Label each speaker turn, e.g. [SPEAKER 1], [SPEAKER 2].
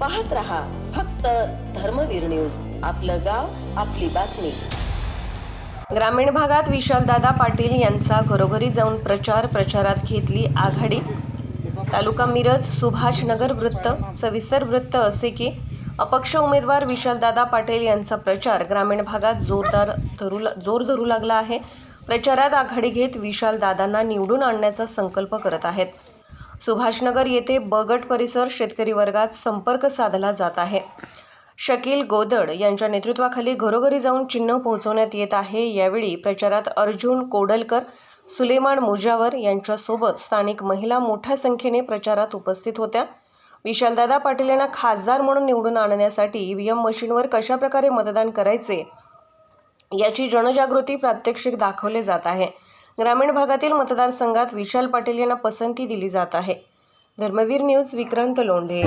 [SPEAKER 1] पाहत रहा फक्त धर्मवीर न्यूज. आपलं गाव आपली बातमी.
[SPEAKER 2] ग्रामीण भागात विशालदादा पाटील यांचा घरोघरी जाऊन प्रचार प्रचारात घेतली आघाडी. तालुका मिरज सुभाष नगर वृत्त सविस्तर वृत्त असे की अपक्ष उमेदवार विशालदादा पाटील यांचा प्रचार ग्रामीण भागात जोरदार धरू जोर धरू लागला आहे. प्रचारात आघाडी घेत विशालदादांना निवडून आणण्याचा संकल्प करत आहेत. सुभाषनगर येथे बगट परिसर शेतकरी वर्गात संपर्क साधला जात आहे. शकील गोदड यांच्या नेतृत्वाखाली घरोघरी जाऊन चिन्ह पोहोचवण्यात येत आहे. यावेळी प्रचारात अर्जुन कोडलकर सुलेमान मुजावर यांच्यासोबत स्थानिक महिला मोठ्या संख्येने प्रचारात उपस्थित होत्या. विशालदादा पाटील यांना खासदार म्हणून निवडून आणण्यासाठी ईव्हीएम मशीनवर कशाप्रकारे मतदान करायचे याची जनजागृती प्रात्यक्षिक दाखवले जात आहे. ग्रामीण भागातील मतदारसंघात विशाल पाटील यांना पसंती दिली जात आहे. धर्मवीर न्यूज विक्रांत लोंढे.